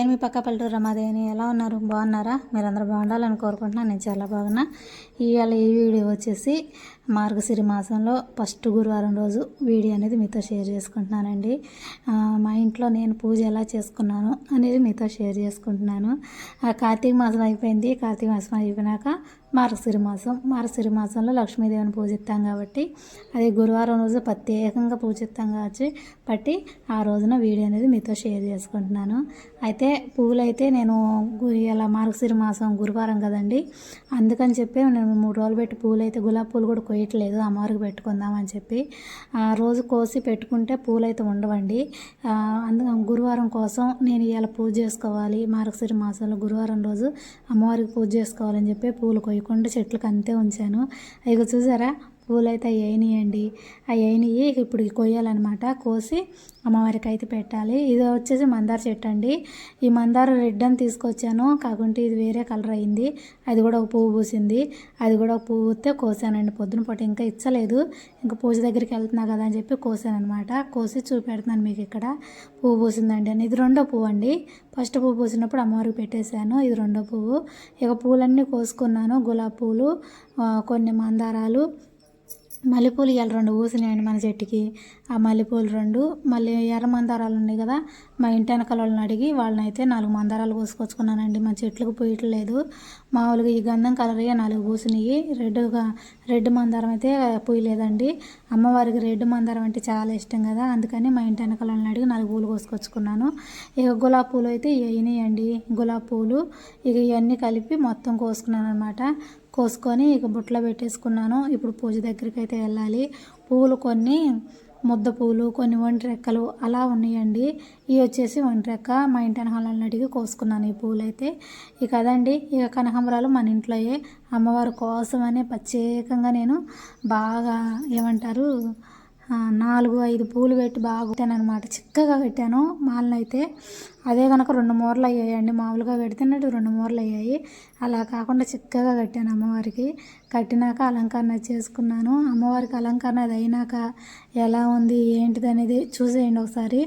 నేను మీ పక్క పల్లెటూరు రమాదేవిని? ఎలా ఉన్నారు? బాగున్నారా? మీరందరూ బాగుండాలని కోరుకుంటున్నాను. నేను చాలా బాగున్నా. ఇవాళ ఈ వీడియో వచ్చేసి మార్గశిరి మాసంలో ఫస్ట్ గురువారం రోజు వీడియో అనేది మీతో షేర్ చేసుకుంటున్నానండి. మా ఇంట్లో నేను పూజ ఎలా చేసుకున్నాను అనేది మీతో షేర్ చేసుకుంటున్నాను. కార్తీక మాసం అయిపోయింది. కార్తీక మాసం అయిపోయినాక మార్గశిరి మాసం. మార్గశిరి మాసంలో లక్ష్మీదేవిని పూజిస్తాం కాబట్టి అది గురువారం రోజు ప్రత్యేకంగా పూజిస్తాం కాబట్టి బట్టి ఆ రోజున వీడియో అనేది మీతో షేర్ చేసుకుంటున్నాను. అయితే పువ్వులు అయితే నేను ఇలా మార్గశిరి మాసం గురువారం కదండి. అందుకని చెప్పి నేను మూడు రోజులు పెట్టి పువ్వులు అయితే గులాబీ పూలు కూడా కొయ్యట్లేదు అమ్మవారికి పెట్టుకుందామని చెప్పి ఆ రోజు కోసి పెట్టుకుంటే పూలైతే ఉండవండి. అందుకని గురువారం కోసం నేను ఇలా పూజ చేసుకోవాలి. మార్గశిరి మాసంలో గురువారం రోజు అమ్మవారికి పూజ చేసుకోవాలని చెప్పి పూలు కొయ్యకుండా చెట్లకు అంతే ఉంచాను. ఇక చూసారా? పూలు అయితే అవి అయినాయండి. అవి అయినాయి. ఇప్పుడు కొయ్యాలన్నమాట. కోసి అమ్మవారికి అయితే పెట్టాలి. ఇది వచ్చేసి మందార చెట్టు అండి. ఈ మందార రెడ్ అని తీసుకొచ్చాను. కాకుంటే ఇది వేరే కలర్ అయింది. అది కూడా ఒక పువ్వు పూసింది. అది కూడా ఒక పువ్వు పూస్తే కోసానండి. పొద్దున పూట ఇంకా ఇచ్చలేదు. ఇంకా పూజ దగ్గరికి వెళ్తున్నా కదా అని చెప్పి కోసాను అనమాట కోసి చూపెడుతున్నాను మీకు ఇక్కడ. పువ్వు పూసిందండి అని. ఇది రెండో పువ్వు అండి. ఫస్ట్ పువ్వు పూసినప్పుడు అమ్మవారికి పెట్టేశాను. ఇది రెండో పువ్వు. ఇక పూలన్నీ కోసుకున్నాను. గులాబీ పూలు కొన్ని మందారాలు మల్లెపూలు ఇవాళ రెండు పూసినాయండి మన చెట్టుకి. ఆ మల్లెపూలు రెండు మళ్ళీ ఎర్ర మందారాలు ఉన్నాయి కదా మా ఇంటి వెనకాల వాళ్ళని అడిగి వాళ్ళని అయితే నాలుగు మందారాలు కోసుకొచ్చుకున్నానండి మా చెట్లకు పూయట్లేదు మామూలుగా ఈ గంధం కలర్ నాలుగు పూసినాయి. రెడ్గా రెడ్ మందారం అయితే పూయలేదండి. అమ్మవారికి రెడ్ మందారం అంటే చాలా ఇష్టం కదా. అందుకని మా ఇంటి వెనకాల వాళ్ళని అడిగి నాలుగు పూలు కోసుకొచ్చుకున్నాను ఇక గులాబీ పూలు అయితే వేయినాయండి గులాబీ పూలు ఇక ఇవన్నీ కలిపి మొత్తం కోసుకున్నాను అనమాట కోసుకొని ఇక బుట్టలో పెట్టేసుకున్నాను. ఇప్పుడు పూజ దగ్గరికి అయితే వెళ్ళాలి. పూలు కొన్ని ముద్ద పూలు కొన్ని వంటి రెక్కలు అలా ఉన్నాయండి. ఇవి వచ్చేసి ఒంటి రెక్క మా ఇంటి వెనకాలని అడిగి కోసుకున్నాను ఈ పూలు అయితే ఇక అదండి ఇక కనకాంబరాలు మన ఇంట్లోయే. అమ్మవారి కోసమనే ప్రత్యేకంగా నేను బాగా ఏమంటారు నాలుగు ఐదు పూలు పెట్టి బాగా పెట్టాను అనమాట చిక్కగా పెట్టాను మాలను అయితే అదే కనుక రెండు మూరలు అయ్యాయండి. మామూలుగా కడితేనట్టు రెండు మూరలు అయ్యాయి. అలా కాకుండా చిక్కగా కట్టాను అమ్మవారికి. కట్టినాక అలంకరణ చేసుకున్నాను. అమ్మవారికి అలంకరణ అది అయినాక ఎలా ఉంది ఏంటిది అనేది చూసేయండి ఒకసారి.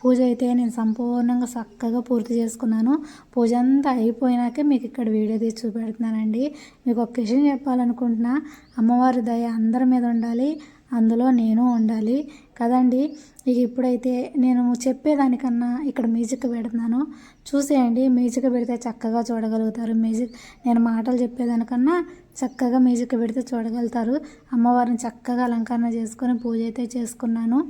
పూజ అయితే నేను సంపూర్ణంగా చక్కగా పూర్తి చేసుకున్నాను. పూజ అంతా అయిపోయినాకే మీకు ఇక్కడ వీడియో తీసి చూపెడుతున్నానండి. మీకు ఒక విషయం చెప్పాలనుకుంటున్నా అమ్మవారి దయ అందరి మీద ఉండాలి. అందులో నేను ఉండాలి. కదండి? ఇక ఇప్పుడైతే నేను చెప్పేదానికన్నా ఇక్కడ మ్యూజిక్ పెడుతున్నాను. చూసేయండి మ్యూజిక్ పెడితే చక్కగా చూడగలుగుతారు. మ్యూజిక్ నేను మాటలు చెప్పేదానికన్నా చక్కగా మ్యూజిక్ పెడితే చూడగలుగుతారు. అమ్మవారిని చక్కగా అలంకరణ చేసుకొని పూజ అయితే చేసుకున్నాను.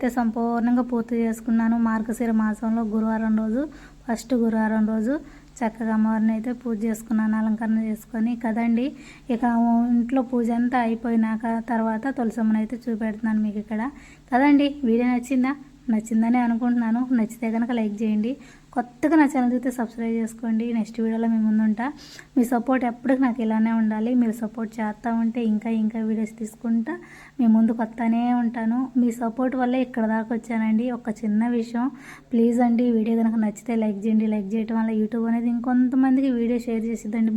అయితే సంపూర్ణంగా పూర్తి చేసుకున్నాను. మార్గశిర మాసంలో గురువారం రోజు ఫస్ట్ గురువారం రోజు చక్కగా అమ్మవారిని అయితే పూజ చేసుకున్నాను అలంకరణ చేసుకొని కదండి. ఇక ఇంట్లో పూజ అంతా అయిపోయినాక తర్వాత తులసమ్మని అయితే చూపెడుతున్నాను మీకు ఇక్కడ. కదండి వీడియో నచ్చిందా? నచ్చిందని అనుకుంటున్నాను. నచ్చితే కనుక లైక్ చేయండి. కొత్తగా నా ఛానల్ అయితే సబ్స్క్రైబ్ చేసుకోండి. నెక్స్ట్ వీడియోలో మేము ముందుంటా మీ సపోర్ట్ ఎప్పటికి నాకు ఇలానే ఉండాలి. మీరు సపోర్ట్ చేస్తూ ఉంటే ఇంకా ఇంకా వీడియోస్ తీసుకుంటా. మీ ముందు కొత్తనే ఉంటాను. మీ సపోర్ట్ వల్లే ఇక్కడ దాకా వచ్చానండి. ఒక చిన్న విషయం. ప్లీజ్ అండి వీడియో కనుక నచ్చితే లైక్ చేయండి. లైక్ చేయడం వల్ల యూట్యూబ్ అనేది ఇంకొంతమందికి వీడియో షేర్ చేసిద్దండి.